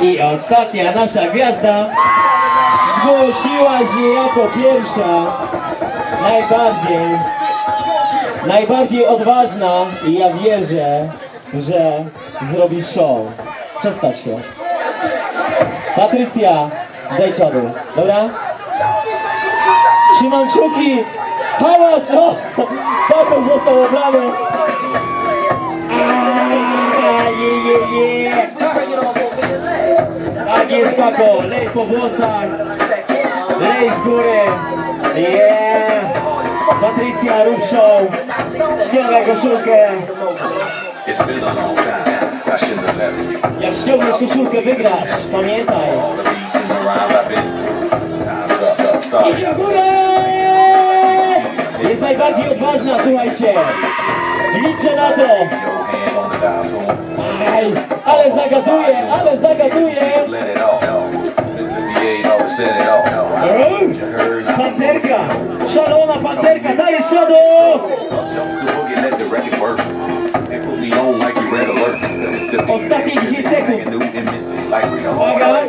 I ostatnia nasza gwiazda zgłosiła się jako pierwsza, najbardziej, najbardziej odważna i ja wierzę, że zrobi show. Przestań się. Patrycja, daj czadu, dobra? Trzymam kciuki! Hałas! O! Został obrany! Jest, Papo! Lej po włosach! Lej w górę! Yeah! Patrycja, rób show! Ściągaj koszulkę! Jak ściągniesz koszulkę, wygrasz! Pamiętaj! Idzie w górę! Jest najbardziej odważna, słuchajcie! Liczę na to! Aj, ale zagaduje, ale zagaduje! You red alert. It's the Ostatnie 10 sekund. Uwaga.